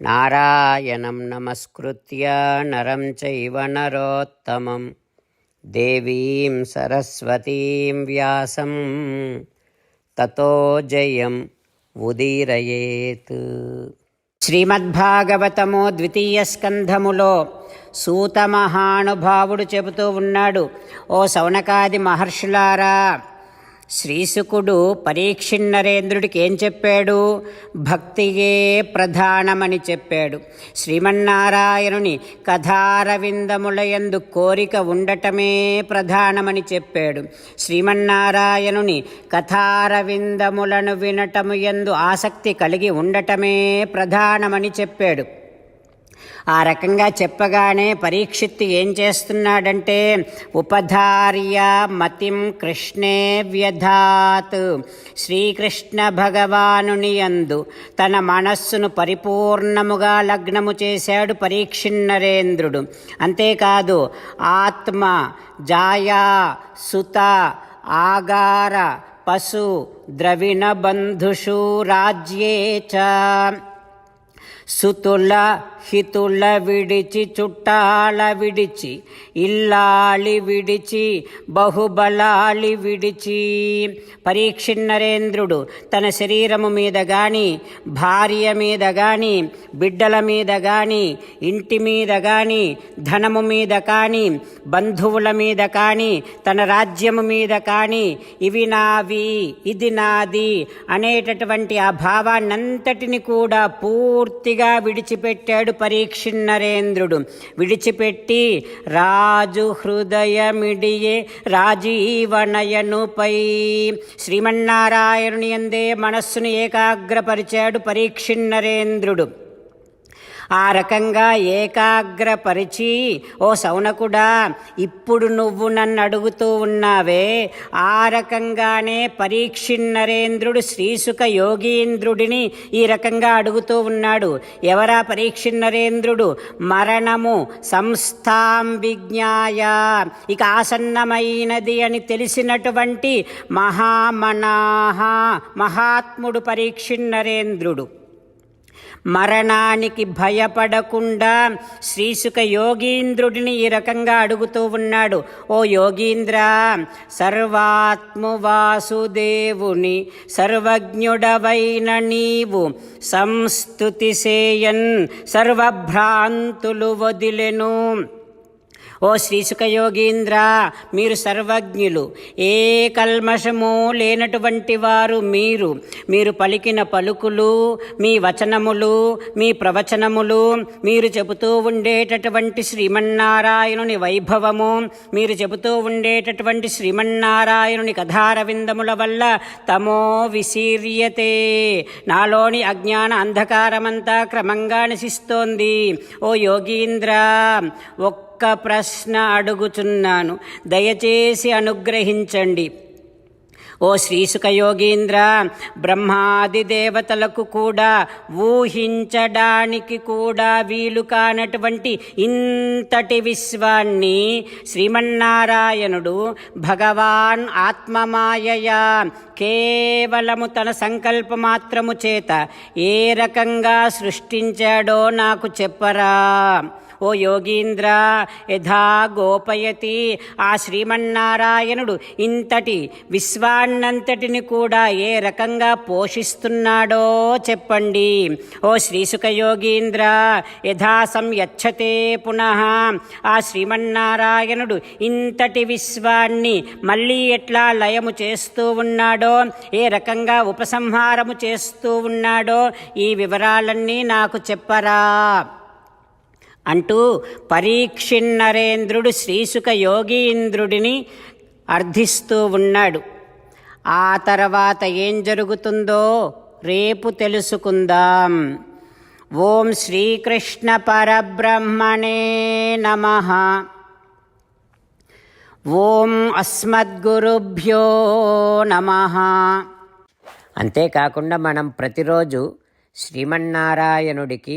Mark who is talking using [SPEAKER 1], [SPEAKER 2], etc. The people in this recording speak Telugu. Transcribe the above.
[SPEAKER 1] నారాయణం నమస్కృత్య నరం చైవ నరోత్తమం దేవీం సరస్వతీం వ్యాసం తతో జయం ఉదీరయేత్ శ్రీమద్భాగవతము ద్వితీయ స్కంధములో సూత మహానుభావుడు చెబుతూ ఉన్నాడు ఓ సౌనకాది మహర్షులారా శ్రీశుకుడు పరీక్షిన్నరేంద్రుడికి ఏం చెప్పాడు? భక్తియే ప్రధానమని చెప్పాడు. శ్రీమన్నారాయణుని కథారవిందములయందు కోరిక ఉండటమే ప్రధానమని చెప్పాడు. శ్రీమన్నారాయణుని కథారవిందములను వినటము యందు ఆసక్తి కలిగి ఉండటమే ప్రధానమని చెప్పాడు. ఆ రకంగా చెప్పగానే పరీక్షిత్తు ఏం చేస్తున్నాడంటే ఉపధార్య మతిం కృష్ణే వ్యధాత్. శ్రీకృష్ణ భగవానుని యందు తన మనస్సును పరిపూర్ణముగా లగ్నము చేశాడు పరీక్షిన్నరేంద్రుడు అంతేకాదు ఆత్మ జాయా సుత ఆగార పశు ద్రవిణ బంధుషు రాజ్యే చ. సుతుల హితుల విడిచి చుట్టాల విడిచి ఇల్లాలి విడిచి బహుబలాలి విడిచి. పరీక్షిన్నరేంద్రుడు తన శరీరము మీద గాని భార్య మీద గాని బిడ్డల మీద గాని ఇంటి మీద గాని ధనము మీద కానీ బంధువుల మీద కానీ తన రాజ్యము మీద కానీ ఇవి నావి ఇది నాది అనేటటువంటి ఆ భావాన్నంతటిని కూడా పూర్తిగా విడిచిపెట్టాడు పరీక్షిన్నరేంద్రుడు. విడిచిపెట్టి రాజు హృదయమిడియే రాజీవనయనుపై శ్రీమన్నారాయణుని ఎందే మనస్సును ఏకాగ్రపరిచాడు పరీక్షిన్నరేంద్రుడు. ఆ రకంగా ఏకాగ్రపరిచి ఓ సౌనకుడా ఇప్పుడు నువ్వు నన్ను అడుగుతూ ఉన్నావే. ఆ రకంగానే పరీక్షిన్నరేంద్రుడు శ్రీసుక యోగీంద్రుడిని ఈ రకంగా అడుగుతూ ఉన్నాడు. ఎవరా పరీక్షిన్నరేంద్రుడు? మరణము సంస్థాం విజ్ఞాయ ఇక ఆసన్నమైనది అని తెలిసినటువంటి మహామనాహ మహాత్ముడు పరీక్షిన్నరేంద్రుడు. మరణానికి భయపడకుండా శ్రీసుక యోగీంద్రుడిని ఈ రకంగా అడుగుతూ ఉన్నాడు. ఓ యోగీంద్ర సర్వాత్ము వాసుదేవుని సర్వజ్ఞుడవైన నీవు సంస్తుతి సేయన్ సర్వభ్రాంతులు వదిలెను. ఓ శ్రీసుక యోగీంద్ర మీరు సర్వజ్ఞులు. ఏ కల్మషము లేనటువంటి వారు మీరు. మీరు పలికిన పలుకులు మీ వచనములు మీ ప్రవచనములు మీరు చెబుతూ ఉండేటటువంటి శ్రీమన్నారాయణుని వైభవము మీరు చెబుతూ ఉండేటటువంటి శ్రీమన్నారాయణుని కథారవిందముల వల్ల తమో విశీర్యతే నాలోని అజ్ఞాన అంధకారమంతా క్రమంగా నశిస్తోంది. ఓ యోగీంద్ర ఒక్క ఒక్క ప్రశ్న అడుగుచున్నాను. దయచేసి అనుగ్రహించండి. ఓ శ్రీసుక యోగీంద్ర బ్రహ్మాది దేవతలకు కూడా ఊహించడానికి కూడా వీలు కానటువంటి ఇంతటి విశ్వాన్ని శ్రీమన్నారాయణుడు భగవాన్ ఆత్మమాయయా కేవలము తన సంకల్ప మాత్రము చేత ఏ రకంగా సృష్టించాడో నాకు చెప్పరా. ఓ యోగీంద్ర యథా గోపయతి ఆ శ్రీమన్నారాయణుడు ఇంతటి విశ్వాన్నంతటిని కూడా ఏ రకంగా పోషిస్తున్నాడో చెప్పండి. ఓ శ్రీసుఖ యోగీంద్ర యథా సంయచ్చతే పునః. ఆ శ్రీమన్నారాయణుడు ఇంతటి విశ్వాన్ని మళ్ళీ ఎట్లా లయము చేస్తూ ఉన్నాడో ఏ రకంగా ఉపసంహారము చేస్తూ ఉన్నాడో ఈ వివరాలన్నీ నాకు చెప్పరా. అంటూ పరీక్షిన్నరేంద్రుడు శ్రీసుక యోగీంద్రుడిని అర్థిస్తూ ఉన్నాడు. ఆ తర్వాత ఏం జరుగుతుందో రేపు తెలుసుకుందాం. ఓం శ్రీకృష్ణ పరబ్రహ్మణే నమ. ఓం అస్మద్గురుభ్యో నమ. అంతేకాకుండా మనం ప్రతిరోజు శ్రీమన్నారాయణుడికి